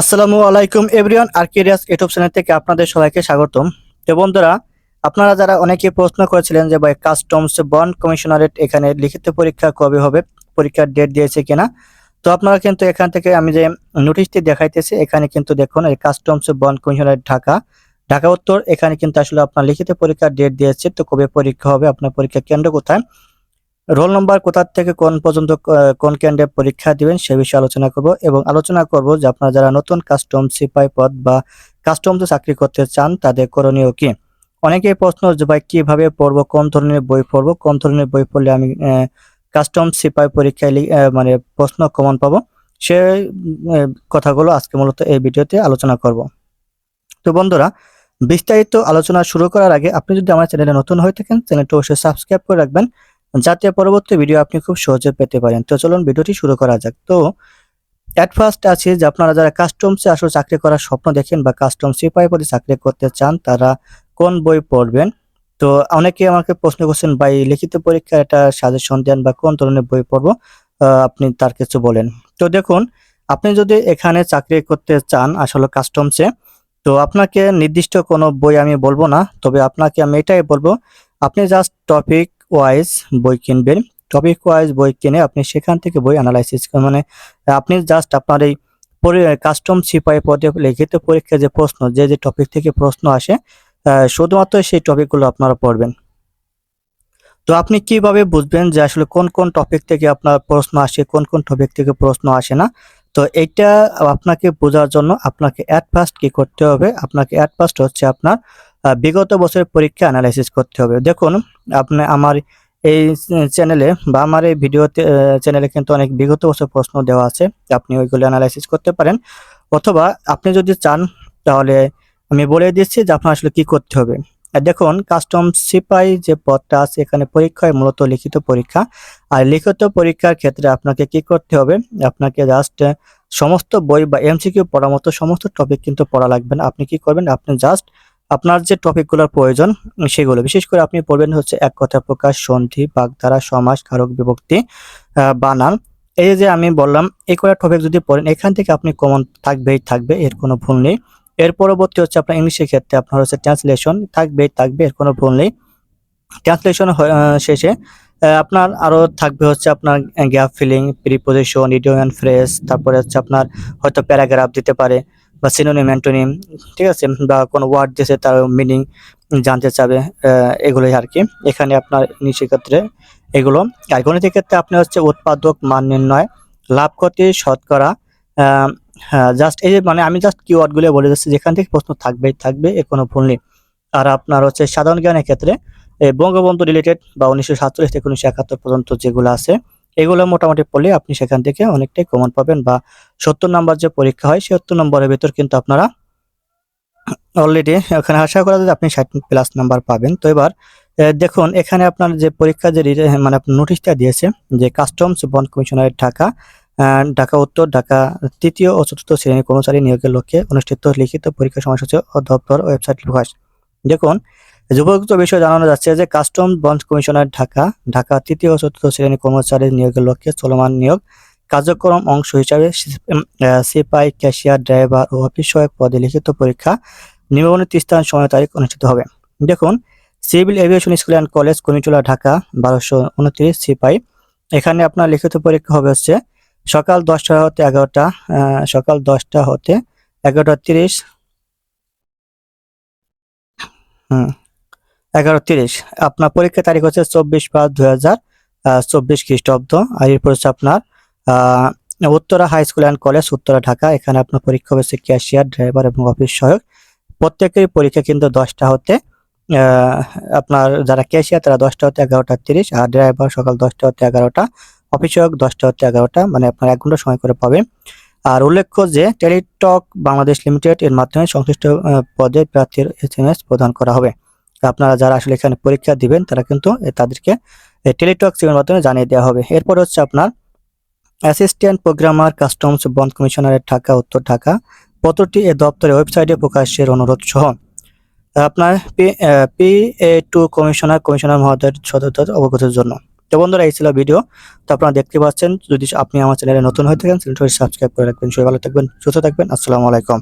আসসালামু আলাইকুম everyone, আর্কিরিয়াস YouTube channel থেকে আপনাদের সবাইকে স্বাগতম। তো বন্ধুরা, আপনারা যারা অনেকে প্রশ্ন করেছিলেন যে ভাই কাস্টমস বন্ড কমিশনারেট এখানে লিখিত পরীক্ষা কবে হবে, পরীক্ষার ডেট দিয়েছে কিনা, তো আপনারা কিন্তু এখান থেকে আমি যে নোটিশটি দেখাইতেছি, এখানে কিন্তু দেখুন এই customs bond commissionerate Dhaka Dhaka উত্তর, এখানে কিন্তু আসলে আপনার লিখিত পরীক্ষার ডেট দিয়েছে, তো কবে পরীক্ষা হবে, আপনার পরীক্ষা কেন্দ্র কোথায় রোল নম্বর কোথা থেকে কোন পর্যন্ত কোন কেন্দ্রে পরীক্ষা দিবেন সে বিষয়ে আলোচনা করব এবং আলোচনা করব যে আপনারা যারা নতুন কাস্টম সিপাই পদ বা কাস্টমসে চাকরি করতে চান তাদের করণীয় কি? অনেকেই প্রশ্ন যে ভাই কীভাবে পড়ব, কোন ধরনের বই পড়ব, কোন ধরনের বই পড়লে আমি কাস্টম সিপাই পরীক্ষায় মানে প্রশ্ন কমন পাবো? সে কথাগুলো আজকে মূলত এই ভিডিওতে আলোচনা করব। তো বন্ধুরা, বিস্তারিত আলোচনা শুরু করার আগে আপনি যদি আমার চ্যানেলে নতুন হয়ে থাকেন, চ্যানেলটি অবশ্যই সাবস্ক্রাইব করে রাখবেন। যাতে পরবর্তী ভিডিও আপনি খুব সহজে পেতে পারেন। তো চলুন ভিডিওটি শুরু করা যাক। তো অ্যাট ফার্স্ট আছে যে আপনারা যারা কাস্টমসে আসলে চাকরি করার স্বপ্ন দেখেন বা কাস্টম সিপাহি পদে চাকরি করতে চান, তারা কোন বই পড়বেন? তো অনেকে আমাকে প্রশ্ন করছেন, ভাই, লিখিত পরীক্ষা এটা সাজেশন দেন বা কোন ধরনের বই পড়ব? আপনি তার কিছু বলেন। তো দেখুন, আপনি যদি এখানে চাকরি করতে চান আসলে কাস্টমসে তো আপনাকে নির্দিষ্ট কোনো বই আমি বলব না, তবে আপনাকে আমি এটাই বলব, আপনি জাস্ট টপিক ওয়াইজ বই কিনবেন। টপিক ওয়াইজ বই কিনে আপনি সেখান থেকে বই অ্যানালাইসিস মানে আপনি জাস্ট আপনার এই কাস্টম সিপাই পদে লিখিত পরীক্ষায় যে প্রশ্ন, যে যে টপিক থেকে প্রশ্ন আসে শুধুমাত্র সেই টপিকগুলো আপনারা পড়বেন। তো আপনি কীভাবে বুঝবেন যে আসলে কোন কোন টপিক থেকে আপনার প্রশ্ন আসে, কোন কোন টপিক থেকে প্রশ্ন আসে না? তো এটা আপনাকে বোঝার জন্য আপনাকে অ্যাট ফার্স্ট কি করতে হবে? আপনাকে অ্যাট ফার্স্ট হচ্ছে আপনার বিগত বছরের পরীক্ষা অ্যানালাইসিস করতে হবে। দেখুন, আপনি আমার এই চ্যানেলে বা আমার এই ভিডিওতে চ্যানেলে কিন্তু অনেক বিগত বছর প্রশ্ন দেওয়া আছে। আপনি ওইগুলো অ্যানালাইসিস করতে পারেন। অথবা আপনি যদি চান, তাহলে আমি বলে দিচ্ছি যে আপনার আসলে কি করতে হবে। দেখুন কাস্টম সিপাই যে পদটা আছে, এখানে পরীক্ষা হয় মূলত লিখিত পরীক্ষা। আর লিখিত পরীক্ষার ক্ষেত্রে আপনাকে কি করতে হবে? আপনাকে জাস্ট সমস্ত বই বা এমসিকিউ পড়ার মতো সমস্ত টপিক কিন্তু পড়া লাগবে না। আপনি কি করবেন? আপনি জাস্ট আপনার যে টপিকগুলোর প্রয়োজন সেগুলো। বিশেষ করে আপনি পড়বেন হচ্ছে এক কথা প্রকাশ, সন্ধি, বাগধারা সমাস কারক বিভক্তি বানান। এই যে আমি বললাম, এই কটা টপিক যদি পড়েন, এখান থেকে আপনি কমন থাকবেই থাকবে, এর কোনো ভুল নেই। এর পরবর্তী হচ্ছে আপনার ইংলিশের ক্ষেত্রে আপনার হচ্ছে ট্রান্সলেশন থাকবেই থাকবে, এর কোনো ভুল নেই। ট্রান্সলেশন শেষে আপনার আরও থাকবে হচ্ছে আপনার gap filling preposition idiom and phrase তারপরে হচ্ছে আপনার হয়তো প্যারাগ্রাফ দিতে পারে। বা সিনোনিম অ্যান্টোনিম ঠিক আছে? বা কোনো ওয়ার্ড দিয়েছে তার মিনিং জানতে চাবে এগুলোই আর কি। এখানে আপনার ক্ষেত্রে এগুলো। আর গণিতের ক্ষেত্রে আপনি হচ্ছে উৎপাদক মান নির্ণয়, লাভ ক্ষতি, শতকরা জাস্ট এই যে মানে আমি জাস্ট কিওয়ার্ডগুলো বলে যাচ্ছি, যেখান থেকে প্রশ্ন থাকবেই থাকবে এর কোনো ভুল নেই। আর আপনার হচ্ছে সাধারণ জ্ঞানের ক্ষেত্রে বঙ্গবন্ধু রিলেটেড বা উনিশশো সাতচল্লিশ থেকে উনিশশো একাত্তর পর্যন্ত যেগুলো আছে এগুলো মোটামুটি পড়লে আপনি সেখান থেকে অনেকটাই কমন পাবেন বা সত্তর নম্বর যে পরীক্ষা হয়, সত্তর নম্বরের ভেতর কিন্তু আপনারা অলরেডি এখানে আশা করা যায় আপনি ষাট প্লাস নাম্বার পাবেন। তো এবার দেখুন, এখানে আপনার যে পরীক্ষা যে মানে আপনার নোটিশটা দিয়েছে যে কাস্টমস বন্ড কমিশনারের ঢাকা ঢাকা উত্তর, ঢাকা তৃতীয় ও চতুর্থ শ্রেণির কর্মচারী নিয়োগের লক্ষ্যে অনুষ্ঠিত লিখিত পরীক্ষা সময়সূচি ও দপ্তর ওয়েবসাইট প্রকাশ দেখুন যুবক্ত বিষয়ে জানানো যাচ্ছে যে custom bond commissioner Dhaka Dhaka তৃতীয় ও চতুর্থ শ্রেণির কর্মচারী নিয়োগের লক্ষ্যে চলমান নিয়োগ কার্যক্রম অংশ হিসাবে সিপাই, ক্যাশিয়ার, ড্রাইভার ও অফিস সহায়ক পদে লিখিত পরীক্ষা নিবন্ধন স্থান সময় তারিখ অনুষ্ঠিত হবে। দেখুন, civil aviation school and college কমিটুলা Dhaka, বারোশো উনত্রিশ সিপাই। এখানে আপনার লিখিত পরীক্ষা হবে হচ্ছে সকাল দশটা হতে এগারোটা সকাল দশটা হতে এগারোটা তিরিশ। হুম। এগারো তিরিশ। আপনার পরীক্ষার তারিখ হচ্ছে চব্বিশ পাঁচ দুই হাজার চব্বিশ খ্রিস্টাব্দ। আর এরপর হচ্ছে আপনার Uttara high school and college, Uttara, Dhaka. এখানে আপনার পরীক্ষা হচ্ছে ক্যাশিয়ার, ড্রাইভার এবং অফিস সহায়ক। প্রত্যেকেরই পরীক্ষা কিন্তু দশটা হতে আপনার যারা ক্যাশিয়ার তারা দশটা হতে এগারোটা তিরিশ, আর ড্রাইভার সকাল দশটা হতে এগারোটা, অফিস সহায়ক দশটা হতে এগারোটা মানে আপনার এক ঘণ্টা সময় করে পাবে আর উল্লেখ্য যে টেলিটক বাংলাদেশ লিমিটেড এর মাধ্যমে সংশ্লিষ্ট পদে প্রার্থীর এস এম এস প্রদান করা হবে। আপনারা যারা আসলে এখানে পরীক্ষা দিবেন, তারা কিন্তু তাদেরকে টেলিটক সিমের মাধ্যমে জানিয়ে দেওয়া হবে। এরপর হচ্ছে আপনার অ্যাসিস্ট্যান্ট প্রোগ্রামার, কাস্টমস বন্ড কমিশনারের ঢাকা, উত্তর ঢাকা, পত্রটি এ দপ্তরের ওয়েবসাইটে প্রকাশের অনুরোধ সহ। আপনার P P A to commissioner commissioner মহোদয়ের সদস্য অবগতির জন্য। তো বন্ধুরা, এই ছিল ভিডিও। তো আপনারা দেখতে পাচ্ছেন, যদি আপনি আমার চ্যানেলে নতুন হয়ে থাকেন, চ্যানেলটি সাবস্ক্রাইব করে রাখবেন। সবাই ভালো থাকবেন, সুস্থ থাকবেন। আসসালামু আলাইকুম।